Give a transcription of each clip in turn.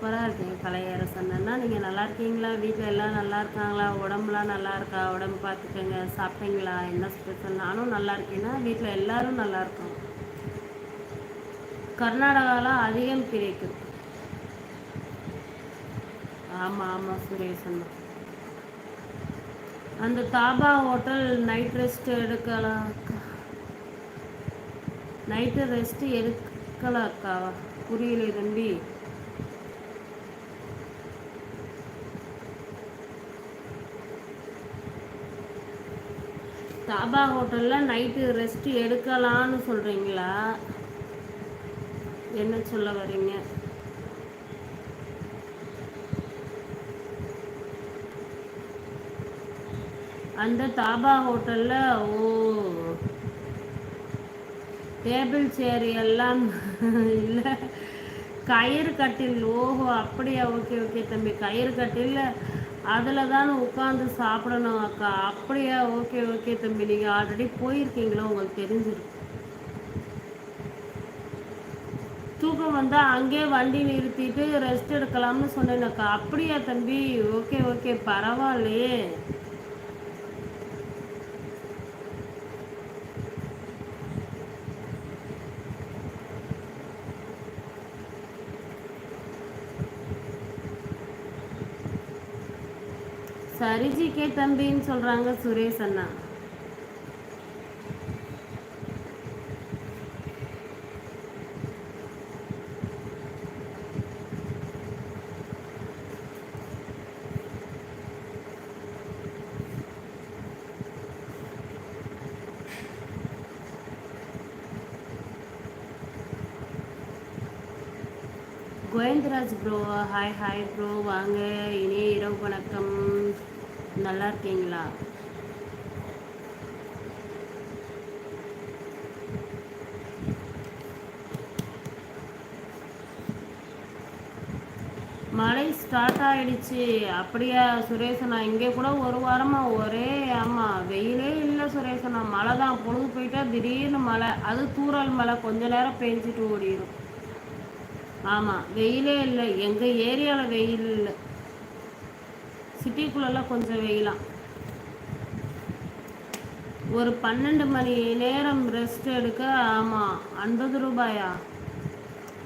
சூப்பராக இருக்கேன் கலையரசன்னா நீங்கள் நல்லா இருக்கீங்களா? வீட்டில் எல்லாம் நல்லா இருக்காங்களா? உடம்புலாம் நல்லா இருக்கா? உடம்பு பார்த்துக்கோங்க. சாப்பிட்டீங்களா? என்ன ஸ்பெஷல் நானும் நல்லா இருக்கேன்னா வீட்டில் எல்லாரும் நல்லா இருக்கோம் கர்நாடகாவில் அதிகம் கிடைக்கும் ஆமாம் ஆமாம் சுரேஷன் அந்த தாபா ஹோட்டல் நைட் ரெஸ்ட் எடுக்கலாம் நைட்டு ரெஸ்ட் எடுக்கலாக்கா புரியல தம்பி. தாபா ஹோட்டலில் நைட்டு ரெஸ்ட் எடுக்கலான்னு சொல்கிறீங்களா என்ன சொல்ல வரீங்க? அந்த தாபா ஹோட்டலில் ஓ டேபிள் சேர் எல்லாம் இல்லை. கயிறு கட்டில் ஓஹோ அப்படியா? ஓகே ஓகே தம்பி. கயிறு கட்டில் அதில் தானே உட்காந்து சாப்பிடணும் அக்கா. அப்படியா? ஓகே ஓகே தம்பி. நீங்கள் ஆல்ரெடி போயிருக்கீங்களோ? உங்களுக்கு தெரிஞ்சிருக்கும் தூக்கம் வந்தால் அங்கேயே வண்டி நிறுத்திட்டு ரெஸ்ட் எடுக்கலாம்னு சொன்னேனக்கா அப்படியா தம்பி? Okay okay. பரவாயில்லையே. சரிஜிக்கே தம்பின்னு சொல்கிறாங்க சுரேஷ் அண்ணா. Govindaraj bro hi hi bro வாங்க இனிய இரவு வணக்கம். நல்லா இருக்கீங்களா மழை ஸ்டார்ட் ஆயிடுச்சு. அப்படியா சுரேசனா இங்கே கூட ஒரு வாரமாக ஒரே ஆமாம் வெயிலே இல்லை சுரேசனா மழை தான் பொழுது போயிட்டா திடீர்னு மழை. அது தூரல் மழை. கொஞ்ச நேரம் பெஞ்சிட்டு ஓடிடும் ஆமாம் வெயிலே இல்லை. எங்கள் ஏரியாவில் வெயில் இல்லை. சிட்டிக்குள்ளெல்லாம் கொஞ்சம் வெயிலாம். ஒரு பன்னெண்டு மணி நேரம் ரெஸ்ட் எடுக்க ஆமாம் ஐம்பது ரூபாயா?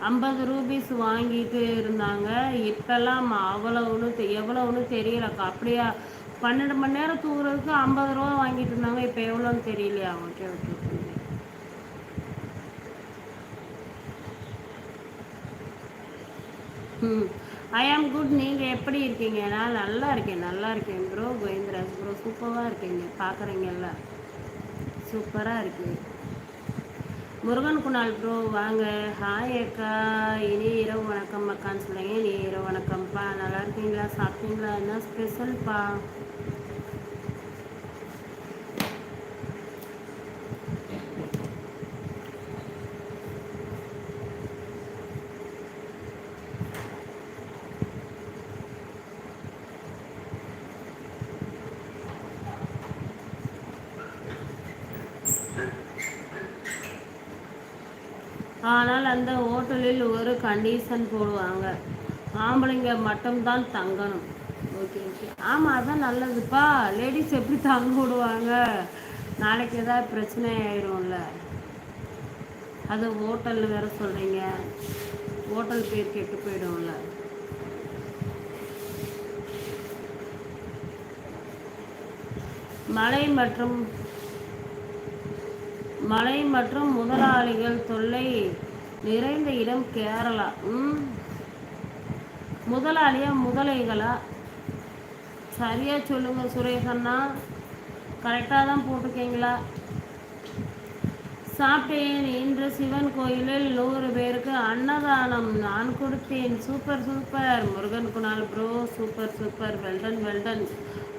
ஐம்பது ரூபீஸ் வாங்கிட்டு இருந்தாங்க. இப்போல்லாம் அவ்வளவுன்னு எவ்வளவுன்னு தெரியலக்கா. அப்படியா பன்னெண்டு மணி நேரம் தூங்குறதுக்கு ஐம்பது ரூபா வாங்கிட்டு இருந்தாங்க. இப்போ எவ்வளோன்னு தெரியலையா? Okay okay. ம். ஐ ஆம் குட் நீங்கள் எப்படி இருக்கீங்க? நான் நல்லா இருக்கேன். நல்லா இருக்கேன். ப்ரோ கோவிந்தராஜ் ப்ரோ சூப்பராக இருக்கீங்க. எல்லாம். சூப்பராக இருக்கு. முருகன் குணால் ப்ரோ வாங்க. ஹாய் அக்கா. இனி இரவு வணக்கம் அக்கான்னு சொல்லுங்க. இனி இரவு வணக்கம்ப்பா. நல்லா இருக்கீங்களா? சாப்பிட்டீங்களா? என்ன ஸ்பெஷல்ப்பா ஆனால் அந்த ஹோட்டலில் ஒரு கண்டிஷன் போடுவாங்க. ஆம்பளைங்க மட்டும்தான் தங்கணும். ஓகே ஓகே ஆமாம் அதான் நல்லதுப்பா. லேடிஸ் எப்படி தங்க விடுவாங்க நாளைக்கு ஏதாவது பிரச்சனை ஆயிடும்ல அது ஹோட்டலில் வேற சொல்கிறீங்க ஹோட்டல் பேர் கெட்டு போயிடும்ல. மழை மற்றும் மலை மற்றும் முதலாளிகள் தொல்லை நிறைந்த இடம் கேரளா. ம் முதலாளியா முதலைகளா? சரியா சொல்லுங்க சுரேஷண்ணா கரெக்டாக தான் போட்டிருக்கீங்களா? சாப்பிட்டேன். இன்று சிவன் கோயிலில் நூறு பேருக்கு அன்னதானம். நான் கொடுத்தேன். Super super. Murugan Kunal bro super super. Well done well done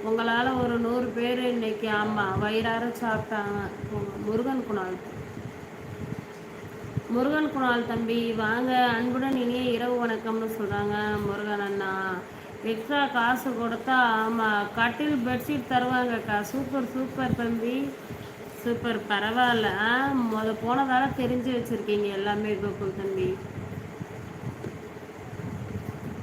உங்களால் ஒரு நூறு பேர் இன்னைக்கு ஆமாம் வயிறார சாப்பிட்டாங்க. முருகன் குணால். முருகன் குணால் தம்பி வாங்க. அன்புடன் இனிய இரவு வணக்கம்னு சொல்கிறாங்க முருகன் அண்ணா. எக்ஸ்ட்ரா காசு கொடுத்தா ஆமாம் கட்டில் பெட்ஷீட் தருவாங்கக்கா. சூப்பர் சூப்பர் தம்பி. சூப்பர் பரவாயில்ல. ஆ முத போனதால தெரிஞ்சு வச்சுருக்கீங்க எல்லாமே கோகுல் தம்பி.